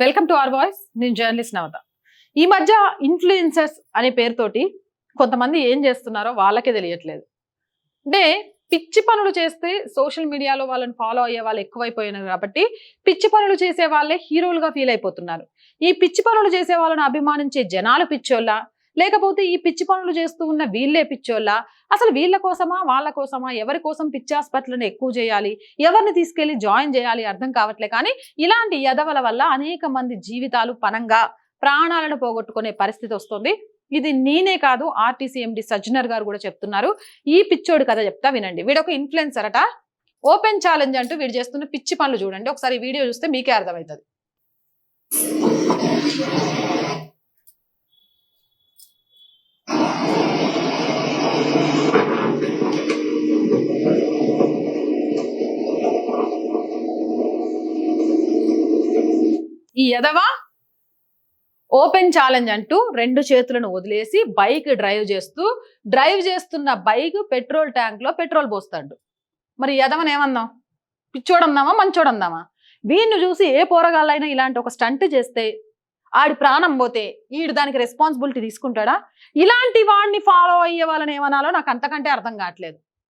Welcome to our voice నేను journalist Navata. ఈ మధ్య ఇన్ఫ్లుయెన్సర్స్ అనే పేరుతోటి కొంతమంది ఏం చేస్తున్నారో వాళ్ళకే తెలియట్లేదు. అంటే పిచ్చి పనులు చేస్తే సోషల్ మీడియాలో వాళ్ళని ఫాలో అయ్యే వాళ్ళు ఎక్కువైపోయినారు కాబట్టి పిచ్చి పనులు చేసే వాళ్ళే హీరోలుగా ఫీల్ అయిపోతున్నారు. ఈ పిచ్చి పనులు చేసే వాళ్ళని అభిమానించే జనాలు పిచ్చోళ్ళ? లేకపోతే ఈ పిచ్చి పనులు చేస్తూ ఉన్న వీళ్ళే పిచ్చోళ్ళ? అసలు వీళ్ళ కోసమా వాళ్ళ కోసమా? ఎవరి కోసం పిచ్చి హాస్పిటల్ని ఎక్కువ చేయాలి? ఎవరిని తీసుకెళ్ళి జాయిన్ చేయాలి అర్థం కావట్లే కానీ ఇలాంటి యదవల వల్ల అనేక మంది జీవితాలు పనంగా ప్రాణాలను పోగొట్టుకునే పరిస్థితి వస్తుంది. ఇది నేనే కాదు ఆర్టీసీ ఎండి సజ్జనర్ గారు కూడా చెప్తున్నారు. ఈ పిచ్చోడు కథ చెప్తా వినండి. వీడొక ఇన్ఫ్లుయెన్సర్ అట. ఓపెన్ ఛాలెంజ్ అంటూ వీడు చేస్తున్న పిచ్చి పనులు చూడండి. ఒకసారి వీడియో చూస్తే మీకే అర్థమవుతుంది. ఈ ఎదవా ఓపెన్ ఛాలెంజ్ అంటూ రెండు చేతులను వదిలేసి బైక్ డ్రైవ్ చేస్తూ డ్రైవ్ చేస్తున్న బైక్ పెట్రోల్ ట్యాంక్లో పెట్రోల్ పోస్తాడు. మరి ఎదవని ఏమన్నాం పిచ్చోడందామా మంచోడందామా? వీడిని చూసి ఏ పోరగాళ్ళైనా ఇలాంటి ఒక స్టంట్ చేస్తే ఆడి ప్రాణం పోతే ఈడు దానికి రెస్పాన్సిబిలిటీ తీసుకుంటాడా? ఇలాంటి వాడిని ఫాలో అయ్యే వాళ్ళని ఏమనాలో నాకు అంతకంటే అర్థం కావట్లేదు.